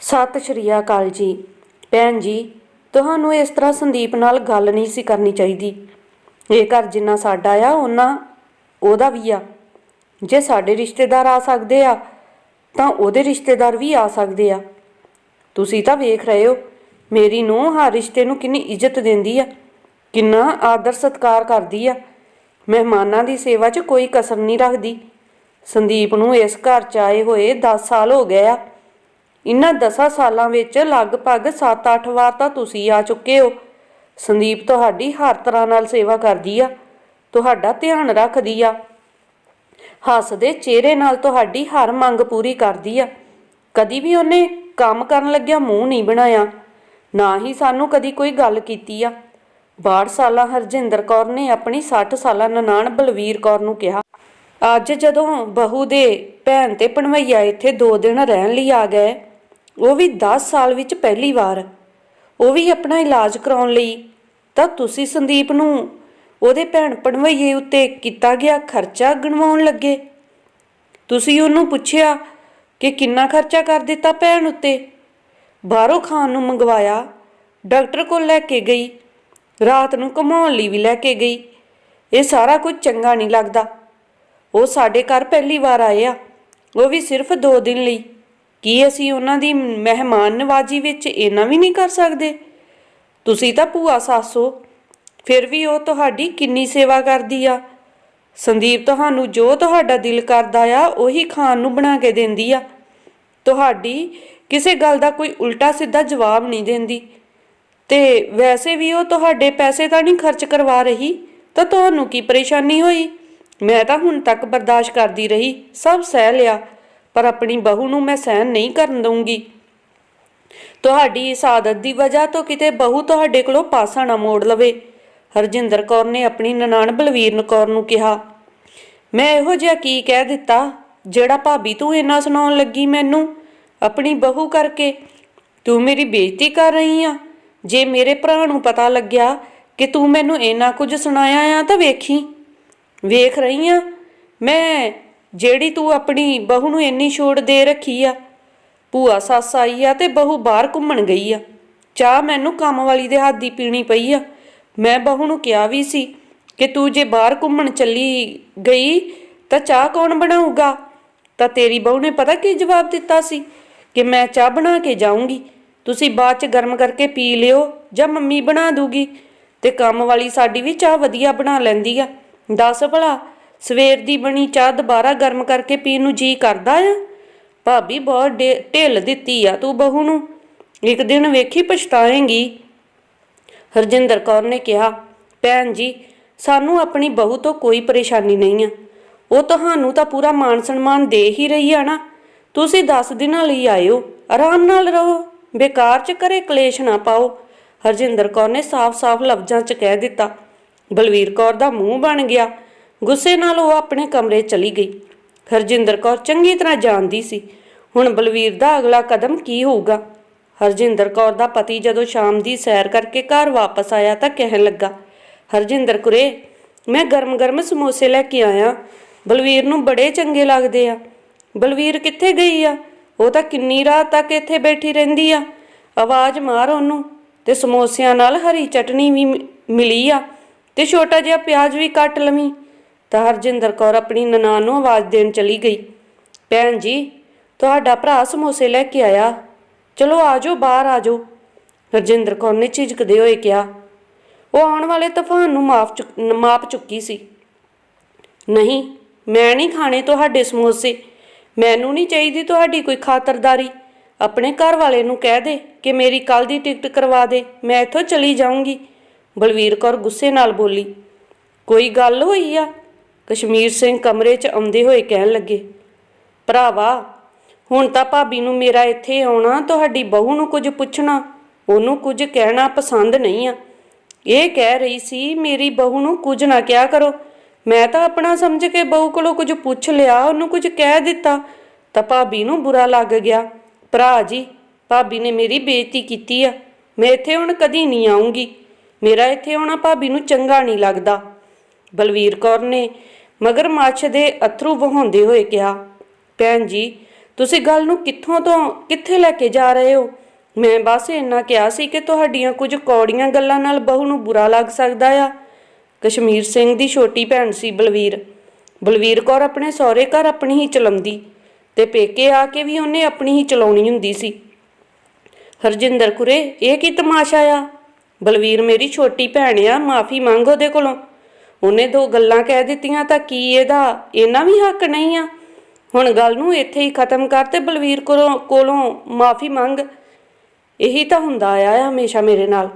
ਸਤਿ ਸ਼੍ਰੀ ਅਕਾਲ ਜੀ। ਭੈਣ ਜੀ, ਤੁਹਾਨੂੰ ਇਸ ਤਰ੍ਹਾਂ ਸੰਦੀਪ ਨਾਲ ਗੱਲ ਨਹੀਂ ਸੀ ਕਰਨੀ ਚਾਹੀਦੀ। ਇਹ ਘਰ ਜਿੰਨਾ ਸਾਡਾ ਆ ਉਹਨਾਂ ਉਹਦਾ ਵੀ ਆ। ਜੇ ਸਾਡੇ ਰਿਸ਼ਤੇਦਾਰ ਆ ਸਕਦੇ ਆ, ਤਾਂ ਉਹਦੇ ਰਿਸ਼ਤੇਦਾਰ ਵੀ ਆ ਸਕਦੇ ਆ। ਤੁਸੀਂ ਤਾਂ ਵੇਖ ਰਹੇ ਹੋ, ਮੇਰੀ ਨੂੰਹ ਹਰ ਰਿਸ਼ਤੇ ਨੂੰ ਕਿੰਨੀ ਇੱਜ਼ਤ ਦਿੰਦੀ ਆ, ਕਿੰਨਾ ਆਦਰ ਸਤਿਕਾਰ ਕਰਦੀ ਆ। ਮਹਿਮਾਨਾਂ ਦੀ ਸੇਵਾ 'ਚ ਕੋਈ ਕਸਰ ਨਹੀਂ ਰੱਖਦੀ। ਸੰਦੀਪ ਨੂੰ ਇਸ ਘਰ 'ਚ ਆਏ ਹੋਏ 10 ਸਾਲ ਹੋ ਗਏ ਆ। ਇਨ੍ਹਾਂ 10 ਸਾਲਾਂ ਵਿੱਚ ਲਗਭਗ 7-8 ਵਾਰ ਤਾਂ ਤੁਸੀਂ ਆ ਚੁੱਕੇ ਹੋ। ਸੰਦੀਪ ਤੁਹਾਡੀ ਹਰ ਤਰ੍ਹਾਂ ਨਾਲ ਸੇਵਾ ਕਰਦੀ ਆ, ਤੁਹਾਡਾ ਧਿਆਨ ਰੱਖਦੀ ਆ। ਹੱਸਦੇ ਚਿਹਰੇ ਨਾਲ ਤੁਹਾਡੀ ਹਰ ਮੰਗ ਪੂਰੀ ਕਰਦੀ ਆ। ਕਦੀ ਵੀ ਉਹਨੇ ਕੰਮ ਕਰਨ ਲੱਗਿਆ ਮੂੰਹ ਨਹੀਂ ਬਣਾਇਆ, ਨਾ ਹੀ ਸਾਨੂੰ ਕਦੀ ਕੋਈ ਗੱਲ ਕੀਤੀ ਆ। 62 ਸਾਲਾਂ ਹਰਜਿੰਦਰ ਕੌਰ ਨੇ ਆਪਣੀ 60 ਸਾਲਾਂ ਨਨਾਣ ਬਲਵੀਰ ਕੌਰ ਨੂੰ ਕਿਹਾ, ਅੱਜ ਜਦੋਂ ਬਹੂ ਦੇ ਭੈਣ ਤੇ ਭਣਵਈਆ ਇੱਥੇ 2 ਦਿਨ ਰਹਿਣ ਲਈ ਆ ਗਏ ਉਹ ਵੀ 10 ਸਾਲ ਵਿੱਚ ਪਹਿਲੀ ਵਾਰ। ਉਹ ਵੀ ਆਪਣਾ ਇਲਾਜ ਕਰਾਉਣ ਲਈ। ਤਾਂ ਤੁਸੀਂ ਸੰਦੀਪ ਨੂੰ ਉਹਦੇ ਭੈਣ ਭਣਵਈਏ ਉੱਤੇ ਕੀਤਾ ਗਿਆ ਖਰਚਾ ਗਣਵਾਉਣ ਲੱਗੇ। ਤੁਸੀਂ ਉਹਨੂੰ ਪੁੱਛਿਆ ਕਿ ਕਿੰਨਾ ਖਰਚਾ ਕਰ ਦਿੱਤਾ ਭੈਣ ਉੱਤੇ? ਬਾਹਰੋਂ ਖਾਣ ਨੂੰ ਮੰਗਵਾਇਆ, ਡਾਕਟਰ ਕੋਲ ਲੈ ਕੇ ਗਈ, ਰਾਤ ਨੂੰ ਘੁਮਾਉਣ ਲਈ ਵੀ ਲੈ ਕੇ ਗਈ। ਇਹ ਸਾਰਾ ਕੁਝ ਚੰਗਾ ਨਹੀਂ ਲੱਗਦਾ। ਉਹ ਸਾਡੇ ਘਰ ਪਹਿਲੀ ਵਾਰ ਆਏ ਆ। ਉਹ ਵੀ ਸਿਰਫ 2 ਦਿਨ ਲਈ। ਕੀ ਅਸੀਂ ਉਹਨਾਂ ਦੀ ਮਹਿਮਾਨ ਨਵਾਜੀ ਵਿੱਚ ਇੰਨਾ ਵੀ ਨਹੀਂ ਕਰ ਸਕਦੇ? ਤੁਸੀਂ ਤਾਂ ਭੂਆ ਸਾਸੋ, ਫਿਰ ਵੀ ਉਹ ਤੁਹਾਡੀ ਕਿੰਨੀ ਸੇਵਾ ਕਰਦੀ ਆ? ਸੰਦੀਪ ਤੁਹਾਨੂੰ ਜੋ ਤੁਹਾਡਾ ਦਿਲ ਕਰਦਾ ਆ, ਉਹੀ ਖਾਣ ਨੂੰ ਬਣਾ ਕੇ ਦਿੰਦੀ ਆ। ਤੁਹਾਡੀ ਕਿਸੇ ਗੱਲ ਦਾ ਕੋਈ ਉਲਟਾ ਸਿੱਧਾ ਜਵਾਬ ਨਹੀਂ ਦਿੰਦੀ। ਤੇ ਵੈਸੇ ਵੀ ਉਹ ਤੁਹਾਡੇ ਪੈਸੇ ਤਾਂ ਨਹੀਂ ਖਰਚ ਕਰਵਾ ਰਹੀ, ਤਾਂ ਤੁਹਾਨੂੰ ਕੀ ਪਰੇਸ਼ਾਨੀ ਹੋਈ? ਮੈਂ ਤਾਂ ਹੁਣ ਤੱਕ ਬਰਦਾਸ਼ਤ ਕਰਦੀ ਰਹੀ, ਸਭ ਸਹਿ ਲਿਆ। ਪਰ ਆਪਣੀ ਬਹੂ ਨੂੰ ਮੈਂ ਸਹਿਣ ਨਹੀਂ ਕਰਨ ਦਊਂਗੀ। ਤੁਹਾਡੀ ਇਸ ਆਦਤ ਦੀ ਵਜ੍ਹਾ ਤੋਂ ਕਿਤੇ ਬਹੂ ਤੁਹਾਡੇ ਕੋਲੋਂ ਪਾਸਾ ਨਾ ਮੋੜ ਲਵੇ। ਹਰਜਿੰਦਰ ਕੌਰ ਨੇ ਆਪਣੀ ਨਨਾਣ ਬਲਵੀਰਨ ਕੌਰ ਨੂੰ ਕਿਹਾ, ਮੈਂ ਇਹੋ ਜਿਹਾ ਕੀ ਕਹਿ ਦਿੱਤਾ? ਜਿਹੜਾ ਭਾਬੀ ਤੂੰ ਇੰਨਾ ਸੁਣਾਉਣ ਲੱਗੀ ਮੈਨੂੰ? ਆਪਣੀ ਬਹੂ ਕਰਕੇ ਤੂੰ ਮੇਰੀ ਬੇਇੱਜ਼ਤੀ ਕਰ ਰਹੀ ਆ? ਜੇ ਮੇਰੇ ਭਰਾ ਨੂੰ ਪਤਾ ਲੱਗਿਆ ਕਿ ਤੂੰ ਮੈਨੂੰ ਇੰਨਾ ਕੁਝ ਸੁਣਾਇਆ ਆ ਤਾਂ ਵੇਖੀ। ਵੇਖ ਰਹੀ ਆ? ਮੈਂ ਜਿਹੜੀ ਤੂੰ ਆਪਣੀ ਬਹੂ ਨੂੰ ਇੰਨੀ ਛੋੜ ਦੇ ਰੱਖੀ ਆ, ਭੂਆ, ਸੱਸ ਆਈ ਆ ਤੇ ਬਹੂ ਬਾਹਰ ਘੁੰਮਣ ਗਈ ਆ। ਚਾਹ ਮੈਨੂੰ ਕੰਮ ਵਾਲੀ ਦੇ ਹੱਥ ਦੀ ਪੀਣੀ ਪਈ ਆ। ਮੈਂ ਬਹੂ ਨੂੰ ਕਿਹਾ ਵੀ ਸੀ ਕਿ ਤੂੰ ਜੇ ਬਾਹਰ ਘੁੰਮਣ ਚੱਲੀ ਗਈ ਤਾਂ ਚਾਹ ਕੌਣ ਬਣਾਊਗਾ? ਤਾਂ ਤੇਰੀ ਬਹੂ ਨੇ ਪਤਾ ਕੀ ਜਵਾਬ ਦਿੱਤਾ ਸੀ? ਕਿ ਮੈਂ ਚਾਹ ਬਣਾ ਕੇ ਜਾਊਂਗੀ। ਤੁਸੀਂ ਬਾਅਦ ਚ ਗਰਮ ਕਰਕੇ ਪੀ ਲਿਓ ਜਾਂ ਮੰਮੀ ਬਣਾ ਦੂਗੀ ਤੇ ਕੰਮ ਵਾਲੀ ਸਾਡੀ ਵੀ ਚਾਹ ਵਧੀਆ ਬਣਾ ਲੈਂਦੀ ਆ। ਦੱਸ ਭਲਾ ਸਵੇਰ ਦੀ ਬਣੀ ਚਾਹ ਦੁਬਾਰਾ ਗਰਮ ਕਰਕੇ ਪੀਣ ਨੂੰ ਜੀ ਕਰਦਾ ਆ? ਭਾਬੀ ਬਹੁਤ ਢੇ- ਢਿੱਲ ਦਿੱਤੀ ਆ ਤੂੰ ਬਹੂ ਨੂੰ। ਇੱਕ ਦਿਨ ਵੇਖੀ ਪਛਤਾਏਂਗੀ। ਹਰਜਿੰਦਰ ਕੌਰ ਨੇ ਕਿਹਾ, ਭੈਣ ਜੀ, ਸਾਨੂੰ ਆਪਣੀ ਬਹੂ ਤੋਂ ਕੋਈ ਪਰੇਸ਼ਾਨੀ ਨਹੀਂ ਆ। ਉਹ ਤੁਹਾਨੂੰ ਤਾਂ ਪੂਰਾ ਮਾਣ ਸਨਮਾਨ ਦੇ ਹੀ ਰਹੀ ਆ ਨਾ। ਤੁਸੀਂ 10 ਦਿਨਾਂ ਲਈ ਆਇਓ, ਆਰਾਮ ਨਾਲ ਰਹੋ, ਬੇਕਾਰ ਚ ਕਰੇ ਕਲੇਸ਼ ਨਾ ਪਾਓ। ਹਰਜਿੰਦਰ ਕੌਰ ਨੇ ਸਾਫ਼-ਸਾਫ਼ ਲਫ਼ਜ਼ਾਂ ਚ ਕਹਿ ਦਿੱਤਾ। ਬਲਵੀਰ ਕੌਰ ਦਾ ਮੂੰਹ ਬਣ ਗਿਆ। ਗੁੱਸੇ ਨਾਲ ਉਹ ਆਪਣੇ ਕਮਰੇ ਚਲੀ ਗਈ। ਹਰਜਿੰਦਰ ਕੌਰ ਚੰਗੀ ਤਰ੍ਹਾਂ ਜਾਣਦੀ ਸੀ, ਹੁਣ ਬਲਵੀਰ ਦਾ ਅਗਲਾ ਕਦਮ ਕੀ ਹੋਊਗਾ? ਹਰਜਿੰਦਰ ਕੌਰ ਦਾ ਪਤੀ ਜਦੋਂ ਸ਼ਾਮ ਦੀ ਸੈਰ ਕਰਕੇ ਘਰ ਵਾਪਸ ਆਇਆ ਤਾਂ ਕਹਿਣ ਲੱਗਾ, ਹਰਜਿੰਦਰ ਕੁਰੇ, ਮੈਂ ਗਰਮ-ਗਰਮ ਸਮੋਸੇ ਲੈ ਕੇ ਆਇਆ। ਬਲਵੀਰ ਨੂੰ ਬੜੇ ਚੰਗੇ ਲੱਗਦੇ ਆ। ਬਲਵੀਰ ਕਿੱਥੇ ਗਈ ਆ? ਉਹ ਤਾਂ ਕਿੰਨੀ ਰਾਤ ਤੱਕ ਇੱਥੇ ਬੈਠੀ ਰਹਿੰਦੀ ਆ। ਆਵਾਜ਼ ਮਾਰ ਉਹਨੂੰ, ਤੇ ਸਮੋਸਿਆਂ ਨਾਲ ਹਰੀ ਚਟਨੀ ਵੀ ਮਿ- ਮਿਲੀ ਆ, ਤੇ ਛੋਟਾ ਜਿਹਾ ਪਿਆਜ਼ ਵੀ ਕੱਟ ਲਵੀਂ। ਤਾਂ ਹਰਜਿੰਦਰ ਕੌਰ ਆਪਣੀ ਨਨਾਣ ਨੂੰ ਆਵਾਜ਼ ਦੇਣ ਚਲੀ ਗਈ। ਭੈਣ ਜੀ, ਤੁਹਾਡਾ ਭਰਾ ਸਮੋਸੇ ਲੈ ਕੇ ਆਇਆ। ਚਲੋ ਆਜੋ, ਬਾਹਰ ਆਜੋ। ਹਰਜਿੰਦਰ ਕੌਰ ਨੇ ਝਿਜਕਦੇ ਹੋਏ ਕਿਹਾ। ਉਹ ਆਉਣ ਵਾਲੇ ਤੂਫਾਨ ਨੂੰ ਮਾਫ ਚੁੱਕ- ਮਾਪ ਚੁੱਕੀ ਸੀ। ਨਹੀਂ, ਮੈਂ ਨਹੀਂ ਖਾਣੇ ਤੁਹਾਡੇ ਸਮੋਸੇ। ਮੈਨੂੰ ਨਹੀਂ ਚਾਹੀਦੀ ਤੁਹਾਡੀ ਕੋਈ ਖਾਤਰਦਾਰੀ। ਆਪਣੇ ਘਰ ਵਾਲੇ ਨੂੰ ਕਹਿ ਦੇ ਕਿ ਮੇਰੀ ਕੱਲ ਦੀ ਟਿਕਟ ਕਰਵਾ ਦੇ, ਮੈਂ ਇੱਥੋਂ ਚਲੀ ਜਾਊਂਗੀ। ਬਲਵੀਰ ਕੌਰ ਗੁੱਸੇ ਨਾਲ ਬੋਲੀ। ਕੋਈ ਗੱਲ ਹੋਈ ਆ? ਕਸ਼ਮੀਰ ਸਿੰਘ ਕਮਰੇ 'ਚ ਆਉਂਦੇ ਹੋਏ ਕਹਿਣ ਲੱਗੇ, ਭਰਾਵਾ, ਹੁਣ ਤਾਂ ਭਾਬੀ ਨੂੰ ਮੇਰਾ ਇੱਥੇ ਆਉਣਾ, ਤੁਹਾਡੀ ਬਹੂ ਨੂੰ ਕੁਝ ਪੁੱਛਣਾ, ਉਹਨੂੰ ਕੁਝ ਕਹਿਣਾ ਪਸੰਦ ਨਹੀਂ ਆ। ਇਹ ਕਹਿ ਰਹੀ ਸੀ, ਮੇਰੀ ਬਹੂ ਨੂੰ ਕੁਝ ਨਾ ਕਿਹਾ ਕਰੋ। ਮੈਂ ਤਾਂ ਆਪਣਾ ਸਮਝ ਕੇ ਬਹੂ ਕੋਲੋਂ ਕੁਝ ਪੁੱਛ ਲਿਆ, ਉਹਨੂੰ ਕੁਝ ਕਹਿ ਦਿੱਤਾ, ਤਾਂ ਭਾਬੀ ਨੂੰ ਬੁਰਾ ਲੱਗ ਗਿਆ। ਭਰਾ ਜੀ, ਭਾਬੀ ਨੇ ਮੇਰੀ ਬੇਇੱਜ਼ਤੀ ਕੀਤੀ ਆ। ਮੈਂ ਇੱਥੇ ਹੁਣ ਕਦੀ ਨਹੀਂ ਆਉਂਗੀ ਮੇਰਾ ਇੱਥੇ ਆਉਣਾ ਭਾਬੀ ਨੂੰ ਚੰਗਾ ਨਹੀਂ ਲੱਗਦਾ। ਬਲਵੀਰ ਕੌਰ ਨੇ ਮਗਰ ਮੱਛ ਦੇ ਅਥਰੂ ਵਹਾਉਂਦੇ ਹੋਏ ਕਿਹਾ, ਭੈਣ ਜੀ, ਤੁਸੀਂ ਗੱਲ ਨੂੰ ਕਿੱਥੋਂ ਤੋਂ, ਕਿੱਥੇ ਲੈ ਕੇ ਜਾ ਰਹੇ ਹੋ? ਮੈਂ ਬਸ ਇੰਨਾ ਕਿਹਾ ਸੀ ਕਿ ਤੁਹਾਡੀਆਂ ਕੁਝ ਕੌੜੀਆਂ ਗੱਲਾਂ ਨਾਲ ਬਹੂ ਨੂੰ ਬੁਰਾ ਲੱਗ ਸਕਦਾ ਆ। ਕਸ਼ਮੀਰ ਸਿੰਘ ਦੀ ਛੋਟੀ ਭੈਣ ਸੀ ਬਲਵੀਰ। ਬਲਵੀਰ ਕੌਰ ਆਪਣੇ ਸਹੁਰੇ ਘਰ ਆਪਣੀ ਹੀ ਚਲਾਉਂਦੀ ਤੇ ਪੇਕੇ ਆ ਕੇ ਵੀ ਉਹਨੇ ਆਪਣੀ ਹੀ ਚਲਾਉਣੀ ਹੁੰਦੀ ਸੀ। ਹਰਜਿੰਦਰ ਕੁਰੇ, ਇਹ ਕੀ ਤਮਾਸ਼ਾ ਆ? ਬਲਵੀਰ ਮੇਰੀ ਛੋਟੀ ਭੈਣ ਆ, ਮਾਫੀ ਮੰਗ ਉਹਦੇ ਕੋਲੋਂ। ਉਹਨੇ ਦੋ ਗੱਲਾਂ ਕਹਿ ਦਿੱਤੀਆਂ, ਤਾਂ ਕੀ ਇਹਦਾ? ਇਹਨਾਂ ਵੀ ਹੱਕ ਨਹੀਂ ਆ? ਹੁਣ ਗੱਲ ਨੂੰ ਇੱਥੇ ਹੀ ਖਤਮ ਕਰ ਤੇ ਬਲਵੀਰ ਕੋਲੋਂ ਕੋਲੋਂ ਮਾਫੀ ਮੰਗ। ਇਹੀ ਤਾਂ ਹੁੰਦਾ ਆਇਆ ਹੈ ਹਮੇਸ਼ਾ ਮੇਰੇ ਨਾਲ।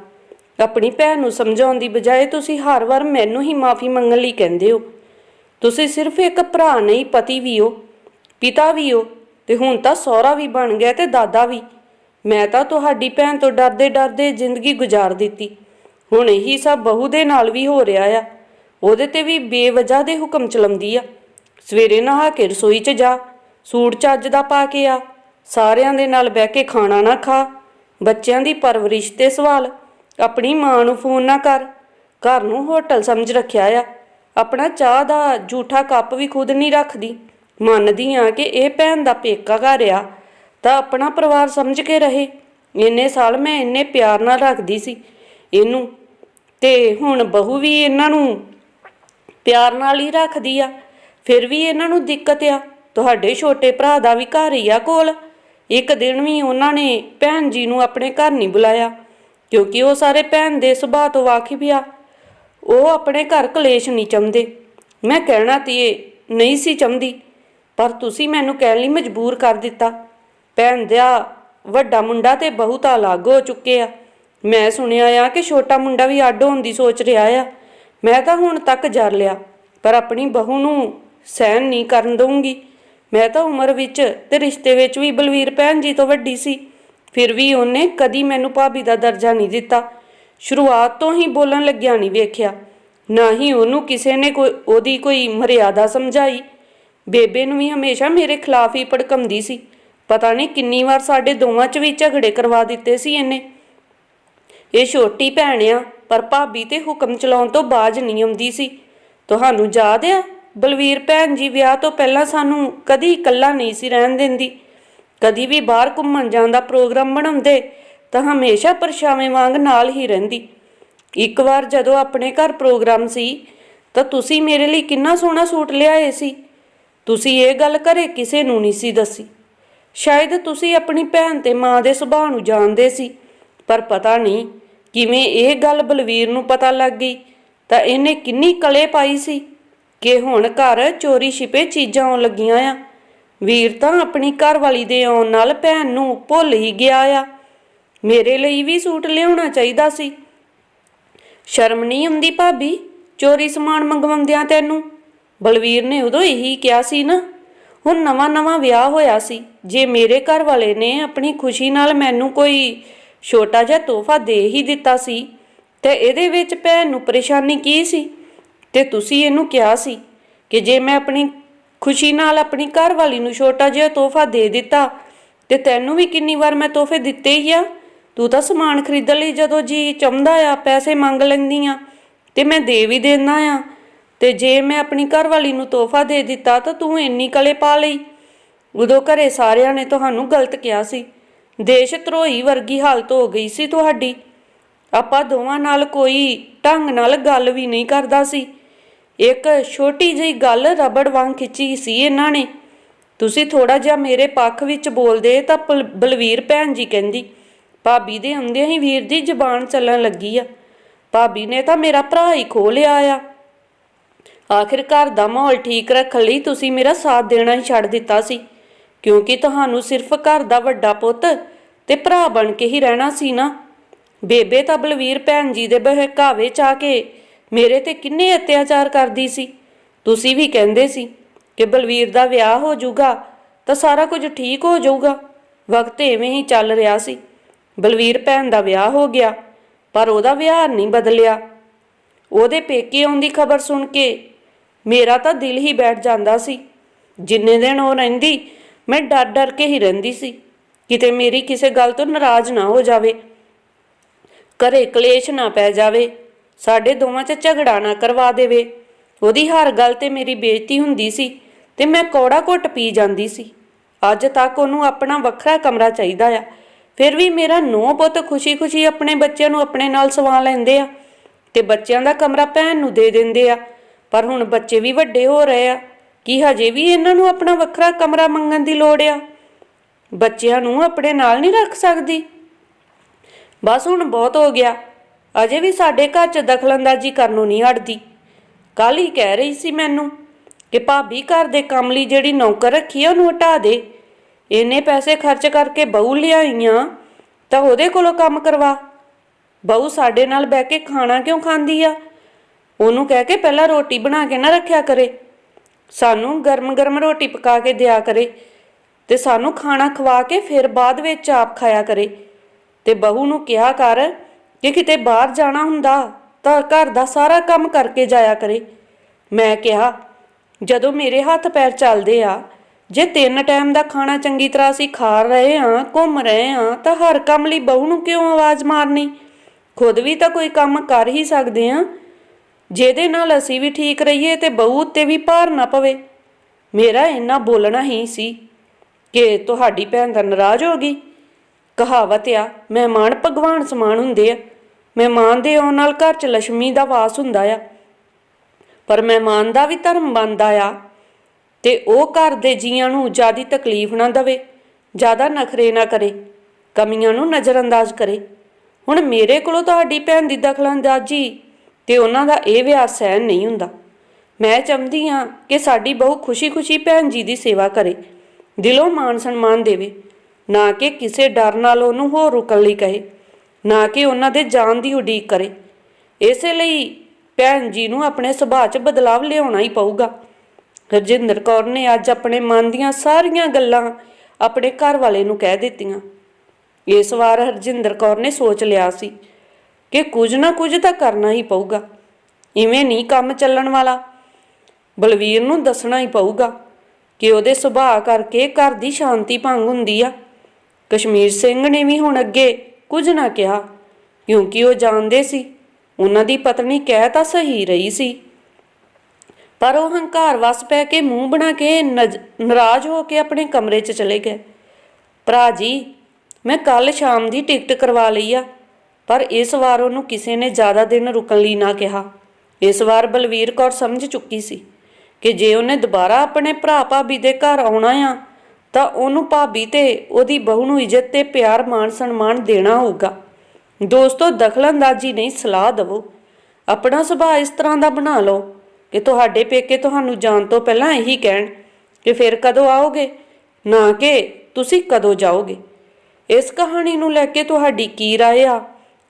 ਆਪਣੀ ਭੈਣ ਨੂੰ ਸਮਝਾਉਣ ਦੀ ਬਜਾਏ ਤੁਸੀਂ ਹਰ ਵਾਰ ਮੈਨੂੰ ਹੀ ਮਾਫੀ ਮੰਗਣ ਲਈ ਕਹਿੰਦੇ ਹੋ। ਤੁਸੀਂ ਸਿਰਫ ਇੱਕ ਭਰਾ ਨਹੀਂ, ਪਤੀ ਵੀ ਹੋ, ਪਿਤਾ ਵੀ ਹੋ, ਤੇ ਹੁਣ ਤਾਂ ਸਹੁਰਾ ਵੀ ਬਣ ਗਿਆ ਤੇ ਦਾਦਾ ਵੀ। ਮੈਂ ਤਾਂ ਤੁਹਾਡੀ ਭੈਣ ਤੋਂ ਡਰਦੇ ਡਰਦੇ ਜ਼ਿੰਦਗੀ ਗੁਜ਼ਾਰ ਦਿੱਤੀ। ਹੁਣ ਇਹੀ ਸਭ ਬਹੂ ਦੇ ਨਾਲ ਵੀ ਹੋ ਰਿਹਾ ਆ। ਉਹਦੇ ਤੇ ਵੀ ਬੇਵਜ੍ਹਾ ਦੇ ਹੁਕਮ ਚਲਾਉਂਦੀ ਆ। ਸਵੇਰੇ ਨਹਾ ਕੇ ਰਸੋਈ 'ਚ ਜਾ, ਸੂਟ ਚੱਜ ਦਾ ਪਾ ਕੇ ਆ, ਸਾਰਿਆਂ ਦੇ ਨਾਲ ਬਹਿ ਕੇ ਖਾਣਾ ਨਾ ਖਾ, ਬੱਚਿਆਂ ਦੀ ਪਰਵਰਿਸ਼ ਤੇ ਸਵਾਲ, ਆਪਣੀ ਮਾਂ ਨੂੰ ਫੋਨ ਨਾ ਕਰ, ਘਰ ਨੂੰ ਹੋਟਲ ਸਮਝ ਰੱਖਿਆ ਆ। ਆਪਣਾ ਚਾਹ ਦਾ ਝੂਠਾ ਕੱਪ ਵੀ ਖੁਦ ਨਹੀਂ ਰੱਖਦੀ, ਮੰਨਦੀ ਆ ਕਿ ਇਹ ਭੈਣ ਦਾ ਪੇਕਾ ਘਰ ਆ, ਤਾਂ ਆਪਣਾ ਪਰਿਵਾਰ ਸਮਝ ਕੇ ਰਹੇ। ਇੰਨੇ ਸਾਲ ਮੈਂ ਇੰਨੇ ਪਿਆਰ ਨਾਲ ਰੱਖਦੀ ਸੀ। ਇਹਨੂੰ ਤੇ ਹੁਣ ਬਹੂ ਵੀ ਇਹਨਾਂ ਨੂੰ ਪਿਆਰ ਨਾਲ ਹੀ ਰੱਖਦੀ ਆ। ਫਿਰ ਵੀ ਇਹਨਾਂ ਨੂੰ ਦਿੱਕਤ ਆ। ਤੁਹਾਡੇ ਛੋਟੇ ਭਰਾ ਦਾ ਵੀ ਘਰ ਹੀ ਆ ਕੋਲ। ਇੱਕ ਦਿਨ ਵੀ ਉਹਨਾਂ ਨੇ ਭੈਣ ਜੀ ਨੂੰ ਆਪਣੇ ਘਰ ਨਹੀਂ ਬੁਲਾਇਆ, ਕਿਉਂਕਿ ਉਹ ਸਾਰੇ ਭੈਣ ਦੇ ਸੁਭਾਅ ਤੋਂ ਵਾਕਿਫ ਆ। ਉਹ ਆਪਣੇ ਘਰ ਕਲੇਸ਼ ਨਹੀਂ ਚਾਹੁੰਦੇ ਮੈਂ ਕਹਿਣਾ ਤੀਏ ਨਹੀਂ ਸੀ ਚਾਹੁੰਦੀ ਪਰ ਤੁਸੀਂ ਮੈਨੂੰ ਕਹਿਣ ਲਈ ਮਜਬੂਰ ਕਰ ਦਿੱਤਾ। ਭੈਣ ਦਾ ਵੱਡਾ ਮੁੰਡਾ ਤੇ ਬਹੁਤ ਅਲੱਗ ਹੋ ਚੁੱਕੇ ਆ। ਮੈਂ ਸੁਣਿਆ ਆ ਕਿ ਛੋਟਾ ਮੁੰਡਾ ਵੀ ਅੱਡ ਹੋਣ ਦੀ ਸੋਚ ਰਿਹਾ ਆ। ਮੈਂ ਤਾਂ ਹੁਣ ਤੱਕ ਜਰ ਲਿਆ, ਪਰ ਆਪਣੀ ਬਹੂ ਨੂੰ ਸਹਿਣ ਨਹੀਂ ਕਰਨ ਦਊਂਗੀ। ਮੈਂ ਤਾਂ ਉਮਰ ਵਿੱਚ ਤੇ ਰਿਸ਼ਤੇ ਵਿੱਚ ਵੀ ਬਲਵੀਰ ਭੈਣ ਜੀ ਤੋਂ ਵੱਡੀ ਸੀ, ਫਿਰ ਵੀ ਉਹਨੇ ਕਦੀ ਮੈਨੂੰ ਭਾਬੀ ਦਾ ਦਰਜਾ ਨਹੀਂ ਦਿੱਤਾ। ਸ਼ੁਰੂਆਤ ਤੋਂ ਹੀ ਬੋਲਣ ਲੱਗਿਆ ਨਹੀਂ ਵੇਖਿਆ, ਨਾ ਹੀ ਉਹਨੂੰ ਕਿਸੇ ਨੇ ਕੋਈ, ਉਹਦੀ ਕੋਈ ਮਰਿਆਦਾ ਸਮਝਾਈ। ਬੇਬੇ ਨੂੰ ਵੀ ਹਮੇਸ਼ਾ ਮੇਰੇ ਖਿਲਾਫ ਹੀ ਭੜਕਮਦੀ ਸੀ। ਪਤਾ ਨਹੀਂ ਕਿੰਨੀ ਵਾਰ ਸਾਡੇ ਦੋਵਾਂ 'ਚ ਵੀ ਝਗੜੇ ਕਰਵਾ ਦਿੱਤੇ ਸੀ ਇਹਨੇ। ਇਹ ਛੋਟੀ ਭੈਣ ਆ ਪਰ ਭਾਬੀ ਤੇ ਹੁਕਮ ਚਲਾਉਣ ਤੋਂ ਬਾਜ ਨਹੀਂ ਆਉਂਦੀ ਸੀ। ਤੁਹਾਨੂੰ ਯਾਦ ਆ? ਬਲਵੀਰ ਭੈਣ ਜੀ ਵਿਆਹ ਤੋਂ ਪਹਿਲਾਂ ਸਾਨੂੰ ਕਦੀ ਇਕੱਲਾ ਨਹੀਂ ਸੀ ਰਹਿਣ ਦਿੰਦੀ। ਕਦੀ ਵੀ ਬਾਹਰ ਘੁੰਮਣ ਜਾਣ ਦਾ ਪ੍ਰੋਗਰਾਮ ਬਣਾਉਂਦੇ ਤਾਂ ਹਮੇਸ਼ਾ ਪਰਛਾਵੇਂ ਵਾਂਗ ਨਾਲ ਹੀ ਰਹਿੰਦੀ। ਇੱਕ ਵਾਰ ਜਦੋਂ ਆਪਣੇ ਘਰ ਪ੍ਰੋਗਰਾਮ ਸੀ ਤਾਂ ਤੁਸੀਂ ਮੇਰੇ ਲਈ ਕਿੰਨਾ ਸੋਹਣਾ ਸੂਟ ਲਿਆਏ ਸੀ। ਤੁਸੀਂ ਇਹ ਗੱਲ ਘਰੇ ਕਿਸੇ ਨੂੰ ਨਹੀਂ ਸੀ ਦੱਸੀ। ਸ਼ਾਇਦ ਤੁਸੀਂ ਆਪਣੀ ਭੈਣ ਤੇ ਮਾਂ ਦੇ ਸੁਭਾਅ ਨੂੰ ਜਾਣਦੇ ਸੀ, ਪਰ ਪਤਾ ਨਹੀਂ ਕਿਵੇਂ ਇਹ ਗੱਲ ਬਲਵੀਰ ਨੂੰ ਪਤਾ ਲੱਗ ਗਈ? ਤਾਂ ਇਹਨੇ ਕਿੰਨੀ ਕਲੇ ਪਾਈ ਸੀ ਕਿ ਹੁਣ ਘਰ ਚੋਰੀ ਛਿਪੇ ਚੀਜ਼ਾਂ ਆਉਣ ਲੱਗੀਆਂ ਆ। ਵੀਰ ਤਾਂ ਆਪਣੀ ਘਰਵਾਲੀ ਦੇ ਆਉਣ ਨਾਲ ਭੈਣ ਨੂੰ ਭੁੱਲ ਹੀ ਗਿਆ ਆ। ਮੇਰੇ ਲਈ ਵੀ ਸੂਟ ਲਿਆਉਣਾ ਚਾਹੀਦਾ ਸੀ। ਸ਼ਰਮ ਨਹੀਂ ਆਉਂਦੀ ਭਾਬੀ ਚੋਰੀ ਸਮਾਨ ਮੰਗਵਾਉਂਦਿਆਂ ਤੈਨੂੰ? ਬਲਵੀਰ ਨੇ ਉਦੋਂ ਇਹੀ ਕਿਹਾ ਸੀ ਨਾ, ਹੁਣ ਨਵਾਂ ਨਵਾਂ ਵਿਆਹ ਹੋਇਆ ਸੀ। ਜੇ ਮੇਰੇ ਘਰ ਵਾਲੇ ਨੇ ਆਪਣੀ ਖੁਸ਼ੀ ਨਾਲ ਮੈਨੂੰ ਕੋਈ ਛੋਟਾ ਜਿਹਾ ਤੋਹਫਾ ਦੇ ਹੀ ਦਿੱਤਾ ਸੀ। ਤੇ ਇਹਦੇ ਵਿੱਚ ਭੈਣ ਨੂੰ ਪਰੇਸ਼ਾਨੀ ਕੀ ਸੀ? ਤੇ ਤੁਸੀਂ ਇਹਨੂੰ ਕਿਹਾ ਸੀ ਕਿ ਜੇ ਮੈਂ ਆਪਣੀ ਖੁਸ਼ੀ ਨਾਲ ਆਪਣੀ ਘਰ ਵਾਲੀ ਨੂੰ ਛੋਟਾ ਜਿਹਾ ਤੋਹਫਾ ਦੇ ਦਿੱਤਾ, ਤੇ ਤੈਨੂੰ ਵੀ ਕਿੰਨੀ ਵਾਰ ਮੈਂ ਤੋਹਫੇ ਦਿੱਤੇ ਹੀ ਆ? ਤੂੰ ਤਾਂ ਸਮਾਨ ਖਰੀਦਣ ਲਈ ਜਦੋਂ ਜੀ ਚਾਹੁੰਦਾ ਆ, ਪੈਸੇ ਮੰਗ ਲੈਂਦੀ ਆ ਤੇ ਮੈਂ ਦੇ ਵੀ ਦਿੰਦਾ ਆ। ਤੇ ਜੇ ਮੈਂ ਆਪਣੀ ਘਰਵਾਲੀ ਨੂੰ ਤੋਹਫਾ ਦੇ ਦਿੱਤਾ ਤਾਂ ਤੂੰ ਇੰਨੀ ਕਲੇ ਪਾ ਲਈ। ਉਦੋਂ ਘਰੇ ਸਾਰਿਆਂ ਨੇ ਤੁਹਾਨੂੰ ਗਲਤ ਕਿਹਾ ਸੀ। ਦੇਸ਼ ਧਰੋਹੀ ਵਰਗੀ ਹਾਲਤ ਹੋ ਗਈ ਸੀ ਤੁਹਾਡੀ। ਆਪਾਂ ਦੋਵਾਂ ਨਾਲ ਕੋਈ ਢੰਗ ਨਾਲ ਗੱਲ ਵੀ ਨਹੀਂ ਕਰਦਾ ਸੀ। ਇੱਕ ਛੋਟੀ ਜਿਹੀ ਗੱਲ ਰਬੜ ਵਾਂਗ ਖਿੱਚੀ ਸੀ ਇਹਨਾਂ ਨੇ। ਤੁਸੀਂ ਥੋੜਾ ਜਿਹਾ ਮੇਰੇ ਪੱਖ ਵਿੱਚ ਬੋਲਦੇ ਤਾਂ ਬਲ- ਬਲਵੀਰ ਭੈਣ ਜੀ ਕਹਿੰਦੀ, ਭਾਬੀ ਦੇ ਹੁੰਦਿਆਂ ਹੀ ਵੀਰ ਦੀ ਜ਼ਬਾਨ ਚੱਲਣ ਲੱਗੀ ਆ। ਭਾਬੀ ਨੇ ਤਾਂ ਮੇਰਾ ਭਰਾ ਹੀ ਖੋ ਲਿਆ ਆ। ਆਖਿਰ ਘਰ ਦਾ ਮਾਹੌਲ ਠੀਕ ਰੱਖਣ ਲਈ ਤੁਸੀਂ ਮੇਰਾ ਸਾਥ ਦੇਣਾ ਹੀ ਛੱਡ ਦਿੱਤਾ ਸੀ। ਕਿਉਂਕਿ ਤੁਹਾਨੂੰ ਸਿਰਫ ਘਰ ਦਾ ਵੱਡਾ ਪੁੱਤ ਤੇ ਭਰਾ ਬਣ ਕੇ ਹੀ ਰਹਿਣਾ ਸੀ ਨਾ। ਬੇਬੇ ਤਾਂ ਬਲਵੀਰ ਭੈਣ ਜੀ ਦੇ ਬਹਿਕਾਵੇ ਚ ਆ ਕੇ ਮੇਰੇ ਤੇ ਕਿੰਨੇ ਅਤਿਆਚਾਰ ਕਰਦੀ ਸੀ। ਤੁਸੀਂ ਵੀ ਕਹਿੰਦੇ ਸੀ ਕਿ ਬਲਵੀਰ ਦਾ ਵਿਆਹ ਹੋ ਜਾਊਗਾ ਤਾਂ ਸਾਰਾ ਕੁਝ ਠੀਕ ਹੋ ਜਾਊਗਾ। ਵਕਤ ਐਵੇਂ ਹੀ ਚੱਲ ਰਿਹਾ ਸੀ। ਬਲਵੀਰ ਭੈਣ ਦਾ ਵਿਆਹ ਹੋ ਗਿਆ, ਪਰ ਉਹਦਾ ਵਿਆਹ ਨਹੀਂ ਬਦਲਿਆ। ਉਹਦੇ ਪੇਕੇ ਆਉਣ ਦੀ ਖਬਰ ਸੁਣ ਕੇ ਮੇਰਾ ਤਾਂ ਦਿਲ ਹੀ ਬੈਠ ਜਾਂਦਾ ਸੀ। ਜਿੰਨੇ ਦਿਨ ਉਹ ਰਹਿੰਦੀ ਮੈਂ ਡਰ ਡਰ ਕੇ ਹੀ ਰਹਿੰਦੀ ਸੀ, ਕਿਤੇ ਮੇਰੀ ਕਿਸੇ ਗੱਲ ਤੋਂ ਨਾਰਾਜ਼ ਨਾ ਹੋ ਜਾਵੇ। ਘਰੇ ਕਲੇਸ਼ ਨਾ ਪੈ ਜਾਵੇ, ਸਾਡੇ ਦੋਵਾਂ 'ਚ ਝਗੜਾ ਨਾ ਕਰਵਾ ਦੇਵੇ। ਉਹਦੀ ਹਰ ਗੱਲ ਤੇ ਮੇਰੀ ਬੇਇੱਜ਼ਤੀ ਹੁੰਦੀ ਸੀ ਤੇ ਮੈਂ ਕੌੜਾ ਘੁੱਟ ਪੀ ਜਾਂਦੀ ਸੀ। ਅੱਜ ਤੱਕ ਉਹਨੂੰ ਆਪਣਾ ਵੱਖਰਾ ਕਮਰਾ ਚਾਹੀਦਾ ਆ। ਫਿਰ ਵੀ ਮੇਰਾ ਨੋ ਪੁੱਤ ਖੁਸ਼ੀ-ਖੁਸ਼ੀ ਆਪਣੇ ਬੱਚਿਆਂ ਨੂੰ ਆਪਣੇ ਨਾਲ ਸਵਾ ਲੈਂਦੇ ਆ ਤੇ ਬੱਚਿਆਂ ਦਾ ਕਮਰਾ ਭੈਣ ਨੂੰ ਦੇ ਦਿੰਦੇ ਆ। ਪਰ ਹੁਣ ਬੱਚੇ ਵੀ ਵੱਡੇ ਹੋ ਰਹੇ ਆ। ਕੀ ਹਜੇ ਵੀ ਇਹਨਾਂ ਨੂੰ ਆਪਣਾ ਵੱਖਰਾ ਕਮਰਾ ਮੰਗਣ ਦੀ ਲੋੜ ਆ? ਬੱਚਿਆਂ ਨੂੰ ਆਪਣੇ ਨਾਲ ਨਹੀਂ ਰੱਖ ਸਕਦੀ? ਬਸ ਹੁਣ ਬਹੁਤ ਹੋ ਗਿਆ। ਅਜੇ ਵੀ ਸਾਡੇ ਘਰ 'ਚ ਦਖਲਅੰਦਾਜ਼ੀ ਕਰਨੋਂ ਨਹੀਂ ਹਟਦੀ। ਕੱਲ ਹੀ ਕਹਿ ਰਹੀ ਸੀ ਮੈਨੂੰ ਕਿ ਭਾਬੀ ਘਰ ਦੇ ਕੰਮ ਲਈ ਜਿਹੜੀ ਨੌਕਰ ਰੱਖੀ ਆ, ਉਹਨੂੰ ਹਟਾ ਦੇ। ਇੰਨੇ ਪੈਸੇ ਖਰਚ ਕਰਕੇ ਬਹੂ ਲਿਆਈਆਂ, ਤਾਂ ਉਹਦੇ ਕੋਲੋਂ ਕੰਮ ਕਰਵਾ। ਬਹੂ ਸਾਡੇ ਨਾਲ ਬਹਿ ਕੇ ਖਾਣਾ ਕਿਉਂ ਖਾਂਦੀ ਆ? ਉਹਨੂੰ ਕਹਿ ਕੇ ਪਹਿਲਾਂ ਰੋਟੀ ਬਣਾ ਕੇ ਨਾ ਰੱਖਿਆ ਕਰੇ। ਸਾਨੂੰ ਗਰਮ-ਗਰਮ ਰੋਟੀ ਪਕਾ ਕੇ ਦਿਆ ਕਰੇ ਤੇ ਸਾਨੂੰ ਖਾਣਾ ਖਵਾ ਕੇ ਫਿਰ ਬਾਅਦ ਵਿੱਚ ਆਪ ਖਾਇਆ ਕਰੇ। ਤੇ ਬਹੂ ਨੂੰ ਕਿਹਾ ਕਰ ਕਿ ਕਿਤੇ ਬਾਹਰ ਜਾਣਾ ਹੁੰਦਾ ਤਾਂ ਘਰ ਦਾ ਸਾਰਾ ਕੰਮ ਕਰਕੇ ਜਾਇਆ ਕਰੇ। ਮੈਂ ਕਿਹਾ, ਜਦੋਂ ਮੇਰੇ ਹੱਥ ਪੈਰ ਚੱਲਦੇ ਆ, ਜੇ ਤਿੰਨ ਟਾਈਮ ਦਾ ਖਾਣਾ ਚੰਗੀ ਤਰ੍ਹਾਂ ਅਸੀਂ ਖਾ ਰਹੇ ਆ ਘੁੰਮ ਰਹੇ ਆ ਤਾਂ ਹਰ ਕੰਮ ਲਈ ਬਹੂ ਨੂੰ ਕਿਉਂ ਆਵਾਜ਼ ਮਾਰਨੀ? ਖੁਦ ਵੀ ਤਾਂ ਕੋਈ ਕੰਮ ਕਰ ਹੀ ਸਕਦੇ ਆ ਜਿਹਦੇ ਨਾਲ ਅਸੀਂ ਵੀ ਠੀਕ ਰਹੀਏ ਤੇ ਬਹੂ ਉੱਤੇ ਵੀ ਭਾਰ ਨਾ ਪਵੇ। ਮੇਰਾ ਇੰਨਾ ਬੋਲਣਾ ਹੀ ਸੀ ਕਿ ਤੁਹਾਡੀ ਭੈਣ ਦਾ ਨਾਰਾਜ਼ ਹੋ ਗਈ। ਕਹਾਵਤ ਆ, ਮਹਿਮਾਨ ਭਗਵਾਨ ਸਮਾਨ ਹੁੰਦੇ ਆ। ਮਹਿਮਾਨ ਦੇ ਆਉਣ ਨਾਲ ਘਰ 'ਚ ਲక్ష్ਮੀ ਦਾ ਵਾਸ ਹੁੰਦਾ ਆ। ਪਰ ਮਹਿਮਾਨ ਦਾ ਵੀ ਧਰਮ ਬਣਦਾ ਆ ਤੇ ਉਹ ਘਰ ਦੇ ਜੀਆਂ ਨੂੰ ਜਿਆਦੀ ਤਕਲੀਫ ਨਾ ਦਵੇ, ਜ਼ਿਆਦਾ ਨਖਰੇ ਨਾ ਕਰੇ, ਕਮੀਆਂ ਨੂੰ ਨਜ਼ਰਅੰਦਾਜ਼ ਕਰੇ। ਹੁਣ ਮੇਰੇ ਕੋਲੋਂ ਤੁਹਾਡੀ ਭੈਣ ਦੀ ਦਖਲਅੰਦਾਜ਼ੀ ਤੇ ਉਹਨਾਂ ਦਾ ਇਹ ਵਿਆਹ ਸਹਿਣ ਨਹੀਂ ਹੁੰਦਾ। ਮੈਂ ਚਾਹੁੰਦੀ ਹਾਂ ਕਿ ਸਾਡੀ ਬਹੁ ਖੁਸ਼ੀ-ਖੁਸ਼ੀ ਭੈਣ ਜੀ ਦੀ ਸੇਵਾ ਕਰੇ, ਦਿਲੋਂ ਮਾਣ ਸਨਮਾਨ ਦੇਵੇ, ਨਾ ਕਿ ਕਿਸੇ ਡਰ ਨਾਲ ਉਹਨੂੰ ਹੋਰ ਰੁਕਣ ਲਈ ਕਹੇ, ਨਾ ਕਿ ਉਹਨਾਂ ਦੇ ਜਾਨ ਦੀ ਉਡੀਕ ਕਰੇ। ਇਸੇ ਲਈ ਭੈਣ ਜੀ ਨੂੰ ਆਪਣੇ ਸੁਭਾਅ 'ਚ ਬਦਲਾਵ ਲਿਆਉਣਾ ਹੀ ਪਊਗਾ। ਹਰਜਿੰਦਰ ਕੌਰ ਨੇ ਅੱਜ ਆਪਣੇ ਮਨ ਦੀਆਂ ਸਾਰੀਆਂ ਗੱਲਾਂ ਆਪਣੇ ਘਰ ਵਾਲੇ ਨੂੰ ਕਹਿ ਦਿੱਤੀਆਂ। ਇਸ ਵਾਰ ਹਰਜਿੰਦਰ ਕੌਰ ਨੇ ਸੋਚ ਲਿਆ ਸੀ ਕਿ ਕੁਝ ਨਾ ਕੁਝ ਤਾਂ ਕਰਨਾ ਹੀ ਪਊਗਾ। ਇਵੇਂ ਨਹੀਂ ਕੰਮ ਚੱਲਣ ਵਾਲਾ। ਬਲਵੀਰ ਨੂੰ ਦੱਸਣਾ ਹੀ ਪਊਗਾ ਕਿ ਉਹਦੇ ਸੁਭਾਅ ਕਰਕੇ ਘਰ ਦੀ ਸ਼ਾਂਤੀ ਭੰਗ ਹੁੰਦੀ ਆ। ਕਸ਼ਮੀਰ ਸਿੰਘ ਨੇ ਵੀ ਹੁਣ ਅੱਗੇ ਕੁਝ ਨਾ ਕਿਹਾ, ਕਿਉਂਕਿ ਉਹ ਜਾਣਦੇ ਸੀ, ਉਹਨਾਂ ਦੀ ਪਤਨੀ ਕਹਿ ਤਾਂ ਸਹੀ ਰਹੀ ਸੀ। ਪਰ ਉਹ ਹੰਕਾਰ ਵਸ ਪੈ ਕੇ ਮੂੰਹ ਬਣਾ ਕੇ ਨਜ- ਨਾਰਾਜ਼ ਹੋ ਕੇ ਆਪਣੇ ਕਮਰੇ 'ਚ ਚਲੇ ਗਏ। ਭਰਾ ਜੀ, ਮੈਂ ਕੱਲ ਸ਼ਾਮ ਦੀ ਟਿਕਟ ਕਰਵਾ ਲਈ ਆ। ਪਰ ਇਸ ਵਾਰ ਉਹਨੂੰ ਕਿਸੇ ਨੇ ਜ਼ਿਆਦਾ ਦਿਨ ਰੁਕਣ ਲਈ ਨਾ ਕਿਹਾ ਇਸ ਵਾਰ ਬਲਵੀਰ ਕੌਰ ਸਮਝ ਚੁੱਕੀ ਸੀ ਕਿ ਜੇ ਉਹਨੇ ਦੁਬਾਰਾ ਆਪਣੇ ਭਰਾ ਭਾਬੀ ਦੇ ਘਰ ਆਉਣਾ ਆ ਤਾਂ ਉਹਨੂੰ ਭਾਬੀ ਤੇ ਉਹਦੀ ਬਹੂ ਨੂੰ ਇੱਜ਼ਤ ਤੇ ਪਿਆਰ ਮਾਣ ਸਨਮਾਨ ਦੇਣਾ ਹੋਊਗਾ ਦੋਸਤੋ ਦਖਲਅੰਦਾਜ਼ੀ ਨਹੀਂ ਸਲਾਹ ਦਿਵੋ ਆਪਣਾ ਸੁਭਾਅ ਇਸ ਤਰ੍ਹਾਂ ਦਾ ਬਣਾ ਲਓ ਕਿ ਤੁਹਾਡੇ ਪੇਕੇ ਤੁਹਾਨੂੰ ਜਾਣ ਤੋਂ ਪਹਿਲਾਂ ਇਹੀ ਕਹਿਣ ਕਿ ਫਿਰ ਕਦੋਂ ਆਓਗੇ ਨਾ ਕਿ ਤੁਸੀਂ ਕਦੋਂ ਜਾਓਗੇ ਇਸ ਕਹਾਣੀ ਨੂੰ ਲੈ ਕੇ ਤੁਹਾਡੀ ਕੀ رائے ਆ